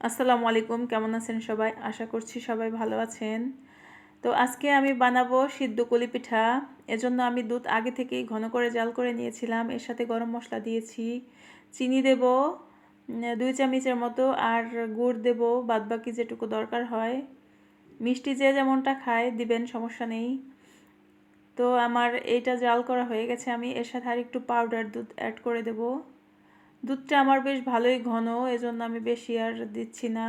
আসসালামু আলাইকুম, কেমন আছেন সবাই? আশা করছি সবাই ভালো আছেন। তো আজকে আমি বানাবো সিদ্ধ কলি পিঠা। এজন্য আমি দুধ আগে থেকেই ঘন করে জাল করে নিয়েছিলাম। এর সাথে গরম মশলা দিয়েছি। চিনি দেব দুই চামচের মতো, আর গুড় দেব, বাদবাকি যেটুকু দরকার হয়। মিষ্টি যে যেমনটা খায়, দিবেন, সমস্যা নেই। তো আমার এইটা জাল করা হয়ে গেছে। আমি এর সাথে আর একটু পাউডার দুধ অ্যাড করে দেবো। দুধটা আমার বেশ ভালোই ঘন, এজন্য আমি বেশি আর দিচ্ছি না।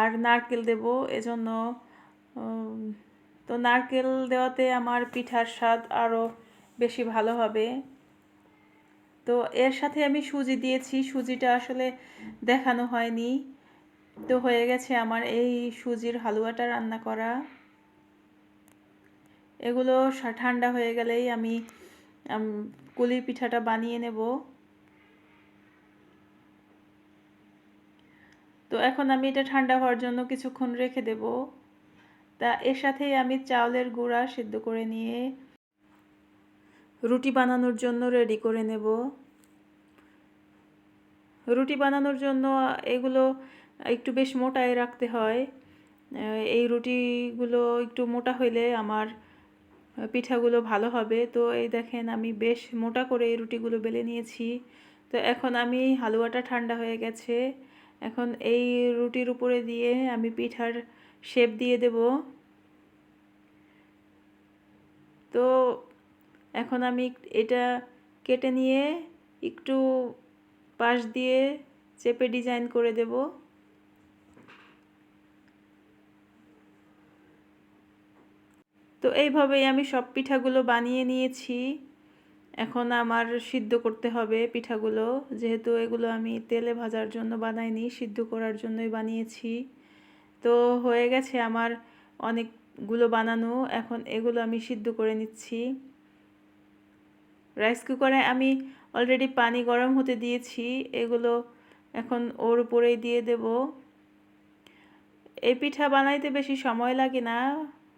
আর নারকেল দেব, এজন্য তো নারকেল দেওয়াতে আমার পিঠার স্বাদ আরও বেশি ভালো হবে। তো এর সাথে আমি সুজি দিয়েছি, সুজিটা আসলে দেখানো হয়নি। তো হয়ে গেছে আমার এই সুজির হালুয়াটা রান্না করা। এগুলো ঠান্ডা হয়ে গেলেই আমি, কুলির পিঠাটা বানিয়ে নেব। এখন আমি এটা ঠান্ডা হওয়ার জন্য কিছুক্ষণ রেখে দেব। তা এর সাথেই আমি চাউলের গুঁড়া সিদ্ধ করে নিয়ে রুটি বানানোর জন্য রেডি করে নেব। রুটি বানানোর জন্য এগুলো একটু বেশ মোটায় রাখতে হয়। এই রুটিগুলো একটু মোটা হইলে আমার পিঠাগুলো ভালো হবে। তো এই দেখেন আমি বেশ মোটা করে এই রুটিগুলো বেলে নিয়েছি। তো এখন আমি হালুয়াটা ঠান্ডা হয়ে গেছে। এখন এই রুটির উপরে দিয়ে আমি পিঠার শেপ দিয়ে দেব। তো এখন আমি এটা কেটে নিয়ে একটু পাশ দিয়ে চেপে ডিজাইন করে দেব। তো এইভাবেই আমি সব পিঠাগুলো বানিয়ে নিয়েছি। এখন আমার সিদ্ধ করতে হবে পিঠাগুলো। যেহেতু এগুলো আমি তেলে ভাজার জন্য বানাইনি, সিদ্ধ করার জন্যই বানিয়েছি। তো হয়ে গেছে আমার অনেকগুলো বানানো। এখন এগুলো আমি সিদ্ধ করে নিচ্ছি। রাইস কুকারে আমি অলরেডি পানি গরম হতে দিয়েছি। এগুলো এখন ওর উপরেই দিয়ে দেব। এই পিঠা বানাইতে বেশি সময় লাগে না।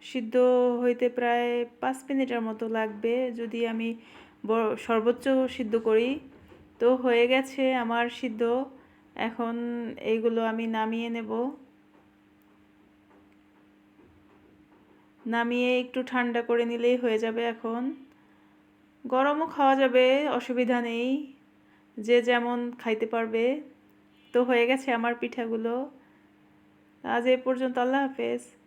সিদ্ধ হইতে প্রায় পাঁচ মিনিটের মতো লাগবে। যদি আমি সর্বোচ্চ সিদ্ধ করি, তো হয়ে গেছে আমার সিদ্ধ। এখন এইগুলো আমি নামিয়ে নেব। নামিয়ে একটু ঠান্ডা করে নিলেই হয়ে যাবে এখন। গরমও খাওয়া যাবে, অসুবিধা নেই। যে যেমন খাইতে পারবে। তো হয়ে গেছে আমার পিঠাগুলো। আজ এ পর্যন্ত আল্লাহ হাফেজ।